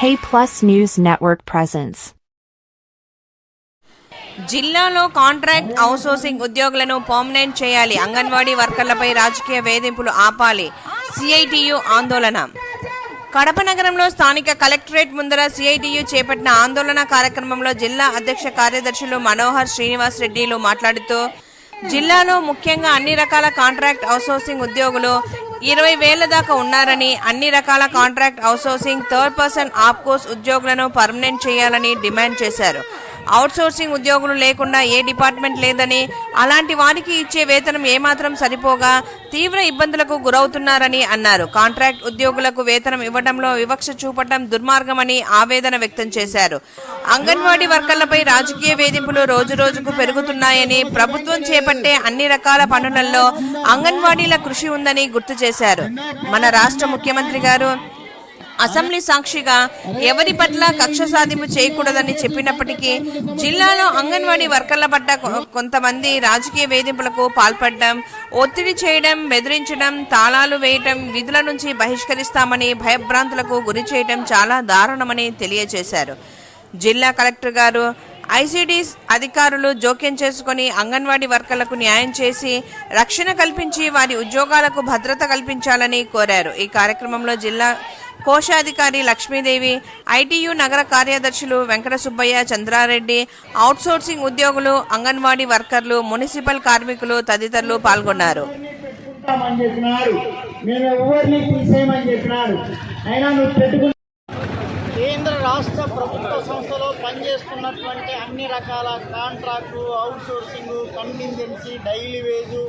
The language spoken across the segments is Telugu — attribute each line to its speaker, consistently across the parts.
Speaker 1: K Plus News Network presents.
Speaker 2: జిల్లాలో కాంట్రాక్ట్ అవుట్సోర్సింగ్ ఉద్యోగులను పర్మనెంట్ చేయాలి. అంగన్వాడీ వర్కర్లపై రాజకీయ వేధింపులు ఆపాలి. సిఐటియు ఆందోళన. కడప నగరంలో స్థానిక కలెక్టరేట్ ముందర సిఐటియు చేపట్టిన ఆందోళన కార్యక్రమంలో జిల్లా అధ్యక్ష కార్యదర్శులు మనోహర్ శ్రీనివాస్ రెడ్డిలు మాట్లాడుతూ జిల్లాలో ముఖ్యంగా అన్ని రకాల కాంట్రాక్ట్ అవుట్సోర్సింగ్ ఉద్యోగులు ఇరవై వేల దాకా ఉన్నారని అన్ని రకాల contract outsourcing third person APCOS ఉద్యోగులను పర్మనెంట్ చేయాలని డిమాండ్ చేశారు. అవుట్సోర్సింగ్ ఉద్యోగులు లేకుండా ఏ డిపార్ట్మెంట్ లేదని అలాంటి వారికి ఇచ్చే వేతనం ఏమాత్రం సరిపోగా తీవ్ర ఇబ్బందులకు గురవుతున్నారని అన్నారు. కాంట్రాక్ట్ ఉద్యోగులకు వేతనం ఇవ్వడంలో వివక్ష చూపడం దుర్మార్గమని ఆవేదన వ్యక్తం చేశారు. అంగన్వాడీ వర్కర్లపై రాజకీయ వేధింపులు రోజురోజుకు పెరుగుతున్నాయని ప్రభుత్వం చేపట్టే అన్ని రకాల పనులలో అంగన్వాడీల కృషి ఉందని గుర్తు చేశారు. మన రాష్ట్ర ముఖ్యమంత్రి గారు అసెంబ్లీ సాక్షిగా ఎవరి పట్ల కక్ష సాధింపు చేయకూడదని చెప్పినప్పటికీ జిల్లాలో అంగన్వాడీ వర్కర్ల పట్ల కొ- కొంతమంది రాజకీయ వేధింపులకు పాల్పడడం ఒత్తిడి చేయడం బెదిరించడం తాళాలు వేయటం విధుల నుంచి బహిష్కరిస్తామని భయభ్రాంతులకు గురి చేయడం చాలా దారుణమని తెలియజేశారు. జిల్లా కలెక్టర్ గారు ఐసీడీస్ అధికారులు జోక్యం చేసుకుని అంగన్వాడీ వర్కర్లకు న్యాయం చేసి రక్షణ కల్పించి వారి ఉద్యోగాలకు భద్రత కల్పించాలని కోరారు. ఈ కార్యక్రమంలో జిల్లా కోశాధికారి లక్ష్మీదేవి ఐటీయు నగర కార్యదర్శులు వెంకట సుబ్బయ్య చంద్రారెడ్డి అవుట్సోర్సింగ్ ఉద్యోగులు అంగన్వాడీ వర్కర్లు మున్సిపల్ కార్మికులు తదితరులు పాల్గొన్నారు.
Speaker 3: మేము ఎవరిని తీసేయమని చెప్పినారు. అయినా నువ్వు రాష్ట్ర ప్రభుత్వ సంస్థలో పనిచేస్తున్నటువంటి అన్ని రకాల contract outsourcing contingency daily wage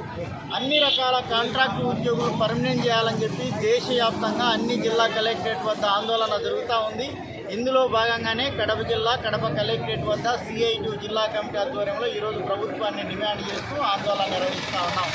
Speaker 3: అన్ని రకాల కాంట్రాక్టు ఉద్యోగులు పర్మనెంట్ చేయాలని చెప్పి దేశవ్యాప్తంగా అన్ని జిల్లా కలెక్టరేట్ వద్ద ఆందోళన జరుగుతూ ఉంది. ఇందులో భాగంగానే కడప జిల్లా కడప కలెక్టరేట్ వద్ద సిఐటి జిల్లా కమిటీ ఆధ్వర్యంలో ఈరోజు ప్రభుత్వాన్ని డిమాండ్ చేస్తూ ఆందోళన నిర్వహిస్తూ ఉన్నాం.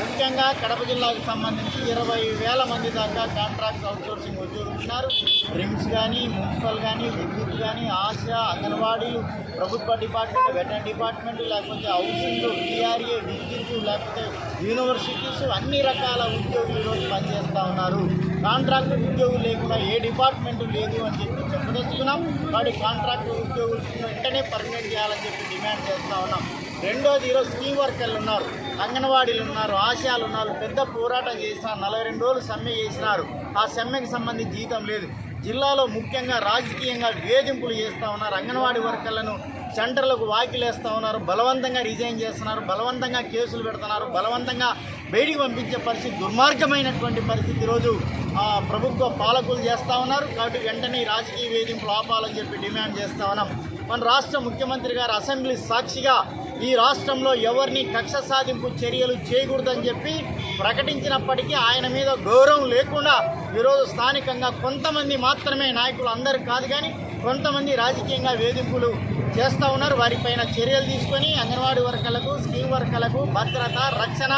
Speaker 3: ముఖ్యంగా కడప జిల్లాకు సంబంధించి ఇరవై వేల మంది దాకా కాంట్రాక్ట్ అవుట్సోర్సింగ్ ఉద్యోగులు ఉన్నారు రిమ్స్ కానీ మున్సిపల్ కానీ విద్యుత్ కానీ ఆశ అంగన్వాడీలు ప్రభుత్వ డిపార్ట్మెంట్ వెటర్నరీ డిపార్ట్మెంట్ లేకపోతే హౌసింగ్ టీఆర్ఏ విద్యుత్ లేకపోతే యూనివర్సిటీస్ అన్ని రకాల ఉద్యోగులు ఈరోజు పనిచేస్తూ ఉన్నారు. కాంట్రాక్ట్ ఉద్యోగులు లేకుండా ఏ డిపార్ట్మెంట్ లేదు అని చెప్పి చెప్పదలుచుకున్నాం వాడి కాంట్రాక్ట్ ఉద్యోగులు వెంటనే పర్మనెంట్ చేయాలని చెప్పి డిమాండ్ చేస్తూ ఉన్నాం. రెండోది ఈరోజు స్కీమ్ వర్కర్లు ఉన్నారు. అంగన్వాడీలు ఉన్నారు ఆశయాలు ఉన్నారు పెద్ద పోరాటం చేసినారు నలభై రెండు రోజులు సమ్మె చేసినారు. ఆ సమ్మెకి సంబంధించి జీతం లేదు. జిల్లాలో ముఖ్యంగా రాజకీయంగా వేధింపులు చేస్తూ ఉన్నారు. అంగన్వాడీ వర్కర్లను సెంటర్లకు వాకిలేస్తూ ఉన్నారు. బలవంతంగా రిజైన్ చేస్తున్నారు. బలవంతంగా కేసులు పెడుతున్నారు. బలవంతంగా బయటికి పంపించే పరిస్థితి దుర్మార్గమైనటువంటి పరిస్థితి ఈరోజు. ప్రభుత్వ పాలకులు చేస్తూ ఉన్నారు. కాబట్టి వెంటనే రాజకీయ వేధింపులు ఆపాలని చెప్పి డిమాండ్ చేస్తూ ఉన్నాం. మన రాష్ట్ర ముఖ్యమంత్రి గారు అసెంబ్లీ సాక్షిగా ఈ రాష్ట్రంలో ఎవరిని కక్ష సాధింపు చర్యలు చేయకూడదని చెప్పి ప్రకటించినప్పటికీ ఆయన మీద గౌరవం లేకుండా ఈరోజు స్థానికంగా కొంతమంది మాత్రమే నాయకులు అందరు కాదు కానీ కొంతమంది రాజకీయంగా వేధింపులు చేస్తూ ఉన్నారు. వారిపైన చర్యలు తీసుకొని అంగన్వాడీ వర్కర్లకు స్కీమ్ వర్కర్లకు భద్రత రక్షణ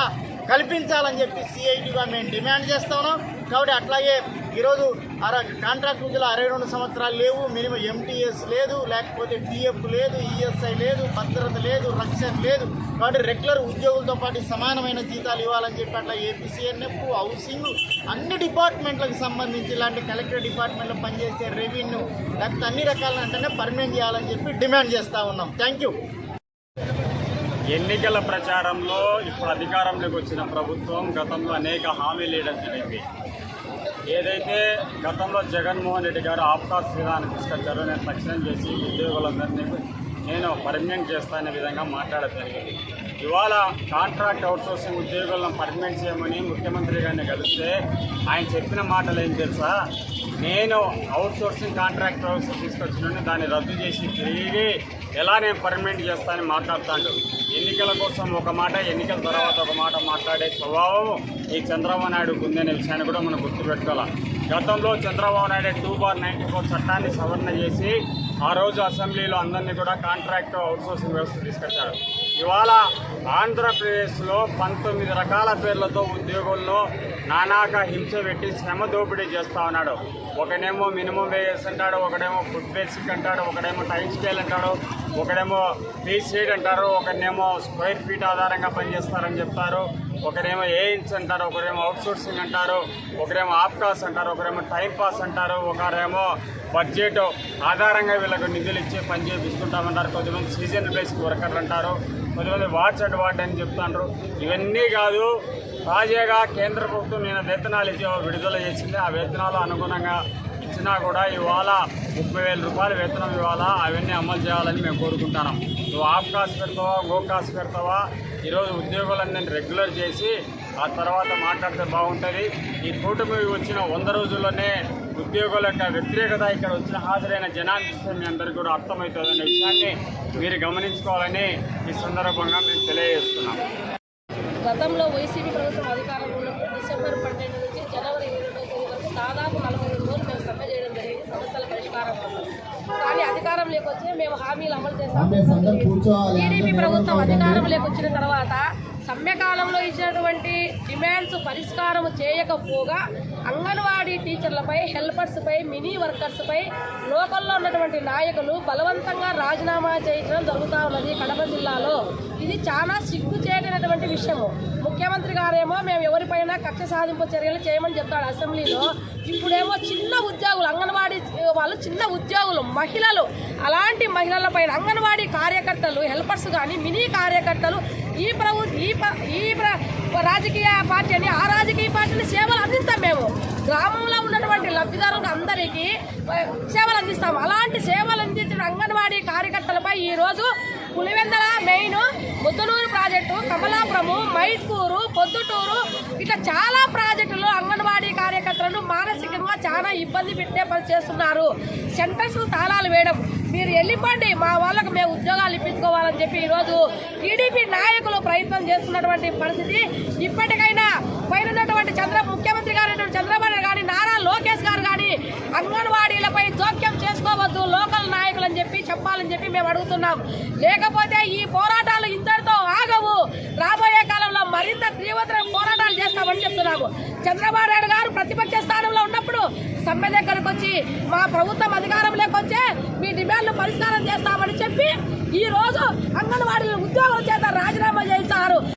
Speaker 3: కల్పించాలని చెప్పి సిఐటిగా మేము డిమాండ్ చేస్తా ఉన్నాం. కాబట్టి అట్లాగే ఈరోజు అర కాంట్రాక్ట్ విద్యలో అరవై రెండు సంవత్సరాలు లేవు మినిమం ఎంటీఎస్ లేదు లేకపోతే టీఎఫ్ లేదు ఈఎస్ఐ లేదు భద్రత లేదు రక్షణ లేదు. కాబట్టి రెగ్యులర్ ఉద్యోగులతో పాటు సమానమైన జీతాలు ఇవ్వాలని చెప్పి అట్లా ఏపీసీఎన్ఎఫ్ హౌసింగ్ అన్ని డిపార్ట్మెంట్లకు సంబంధించి ఇలాంటి కలెక్టర్ డిపార్ట్మెంట్లో పనిచేసే రెవెన్యూ లేకపోతే అన్ని రకాల అంటేనే పర్మనెంట్ చేయాలని చెప్పి డిమాండ్ చేస్తూ ఉన్నాం. థ్యాంక్ యూ
Speaker 4: ఎన్నికల ప్రచారంలో ఇప్పుడు అధికారంలోకి వచ్చిన ప్రభుత్వం గతంలో అనేక హామీలు ఇవ్వడం జరిగింది ఏదైతే గతంలో జగన్మోహన్ రెడ్డి గారు ఆప్కాస్ విధానం తీసుకొచ్చారో నేను తక్షణం చేసి ఉద్యోగులందరినీ నేను పర్మనెంట్ చేస్తానే విధంగా మాట్లాడడం జరిగింది. ఇవాళ కాంట్రాక్ట్ అవుట్సోర్సింగ్ ఉద్యోగులను పర్మనెంట్ చేయమని ముఖ్యమంత్రి గారిని కలిస్తే ఆయన చెప్పిన మాటలు ఏం తెలుసా? నేను అవుట్సోర్సింగ్ కాంట్రాక్ట్ అవుట్సోర్స్ తీసుకొచ్చిన దాన్ని రద్దు చేసి తిరిగి ఎలా నేను పర్మనెంట్ చేస్తానని మాట్లాడుతాడు? ఎన్నికల కోసం ఒక మాట ఎన్నికల తర్వాత ఒక మాట మాట్లాడే స్వభావం ఈ చంద్రబాబు నాయుడుకు ఉందనే విషయాన్ని కూడా మనం గుర్తుపెట్టుకోవాలి. గతంలో Chandrababu Naidu two bar ninety four చట్టాన్ని సవరణ చేసి ఆ రోజు అసెంబ్లీలో అందరినీ కూడా కాంట్రాక్ట్ అవుట్సోర్సింగ్ వ్యవస్థ తీసుకొచ్చారు. ఇవాళ ఆంధ్రప్రదేశ్లో పంతొమ్మిది రకాల పేర్లతో ఉద్యోగులను నానాక హింస పెట్టి శ్రమ దోపిడీ చేస్తా ఉన్నాడు. ఒకడేమో మినిమం వేజెస్ అంటాడు ఒకడేమో ఫుడ్ బేసిక్ అంటాడు ఒకడేమో టైం స్కేల్ అంటాడు ఒకడేమో పీస్ రేట్ అంటారు ఒకరినేమో స్క్వేర్ ఫీట్ ఆధారంగా పనిచేస్తారని చెప్తారు ఒకరేమో ఏఇన్స్ అంటారు ఒకరేమో అవుట్సోర్సింగ్ అంటారు ఒకరేమో ఆప్కాస్ అంటారు ఒకరేమో టైం పాస్ అంటారు ఒకరేమో బడ్జెట్ ఆధారంగా వీళ్ళకు నిధులు ఇచ్చి పని చేపిస్తుంటామంటారు. కొంతమంది సీజన్ బేస్కి వర్కర్లు అంటారు కొంతమంది వాచ్ అండ్ వార్డ్ అని చెప్తాండ్రు. ఇవన్నీ కాదు తాజాగా కేంద్ర ప్రభుత్వం నేను వేతనాలు ఇచ్చి విడుదల చేసింది. ఆ వేతనాలు అనుగుణంగా ఇచ్చినా కూడా ఇవాళ ముప్పై వేల రూపాయలు వేతనం ఇవ్వాలా అవన్నీ అమలు చేయాలని మేము కోరుకుంటున్నాం. నువ్వు ఆఫ్ కాస్ట్ పెడతావా గో కాస్ట్ పెడతావా? ఈరోజు ఉద్యోగులన్నీ రెగ్యులర్ చేసి ఆ తర్వాత మాట్లాడితే బాగుంటుంది. ఈ కూటమి వచ్చిన వంద రోజుల్లోనే ఉద్యోగుల యొక్క వ్యతిరేకత ఇక్కడ వచ్చిన హాజరైన జనాన్ని చూస్తే మీ అందరికీ కూడా అర్థమవుతుందనే విషయాన్ని మీరు గమనించుకోవాలని ఈ సందర్భంగా మేము తెలియజేస్తున్నాం.
Speaker 5: గతంలో వైసీపీ ప్రభుత్వం అధికారంలో డిసెంబర్ పన్నెండు నుంచి జనవరి ఇరవై వరకు దాదాపు నలభై రెండు రోజులు మేము సమ్మె చేయడం జరిగింది సమస్యల పరిష్కారం కోసం కానీ అధికారంలోకి వచ్చి మేము హామీలు అమలు చేస్తాం టీడీపీ ప్రభుత్వం అధికారంలోకి వచ్చిన తర్వాత సమ్మె కాలంలో ఇచ్చినటువంటి డిమాండ్స్ పరిష్కారం చేయకపోగా అంగన్వాడీ టీచర్లపై హెల్పర్స్పై మినీ వర్కర్స్పై లోకల్లో ఉన్నటువంటి నాయకులు బలవంతంగా రాజీనామా చేయించడం జరుగుతూ ఉన్నది కడప జిల్లాలో. ఇది చాలా సిగ్గుచేటటువంటి విషయము. ముఖ్యమంత్రి గారేమో మేము ఎవరిపైనా కక్ష సాధింపు చర్యలు చేయమని చెప్తాడు అసెంబ్లీలో. ఇప్పుడేమో చిన్న అంగన్వాడీ వాళ్ళు చిన్న ఉద్యోగులు మహిళలు. అలాంటి మహిళలపై అంగన్వాడీ కార్యకర్తలు హెల్పర్స్ కానీ మినీ కార్యకర్తలు ఈ ప్రభు ఈ ఈ రాజకీయ పార్టీ అని ఆ రాజకీయ పార్టీని సేవలు అందిస్తాం మేము. గ్రామంలో ఉన్నటువంటి లబ్ధిదారులకు అందరికీ సేవలు అందిస్తాం. అలాంటి సేవలు అందించిన అంగన్వాడీ కార్యకర్తలపై ఈరోజు పులివెందల మెయిన్ ముద్దనూరు ప్రాజెక్టు కమలాపురము మైట్కూరు పొద్దుటూరు ఇట్లా చాలా ప్రాజెక్టులు అంగన్వాడీ కార్యకర్తలను మానసికంగా చాలా ఇబ్బంది పెట్టే పని చేస్తున్నారు. సెంటర్స్ తాళాలు వేయడం. మీరు వెళ్ళిపోండి. మా వాళ్ళకు మేము ఉద్యోగాలు ఇప్పించుకోవాలని చెప్పి ఈరోజు టీడీపీ నాయకులు ప్రయత్నం చేస్తున్నటువంటి పరిస్థితి ఇప్పటికైనా పైన ఉన్నటువంటి చంద్ర ముఖ్యమంత్రి గారు చంద్రబాబు నాయుడు కానీ నారా లోకేష్ గారు కానీ అంగన్వాడీలపై జోక్యం చేసుకోవద్దు లోకల్ నాయకులు అని చెప్పి చెప్పాలని చెప్పి మేము అడుగుతున్నాం. లేకపోతే ఈ పోరాటాలు ఇంతటితో ఆగవు. రాబోయే కాలంలో మరింత తీవ్రతర పోరాటాలు చేస్తామని చెప్తున్నాము. చంద్రబాబు నాయుడు గారు ప్రతిపక్ష స్థానంలో ఉన్నప్పుడు సమ్మె దగ్గరకు వచ్చి మా ప్రభుత్వం అధికారంలోకి వచ్చే మీ డిమాండ్లు పరిష్కారం చేస్తామని చెప్పి ఈ రోజు అంగన్వాడీల ఉద్యోగుల చేత రాజీనామా చేయించారు.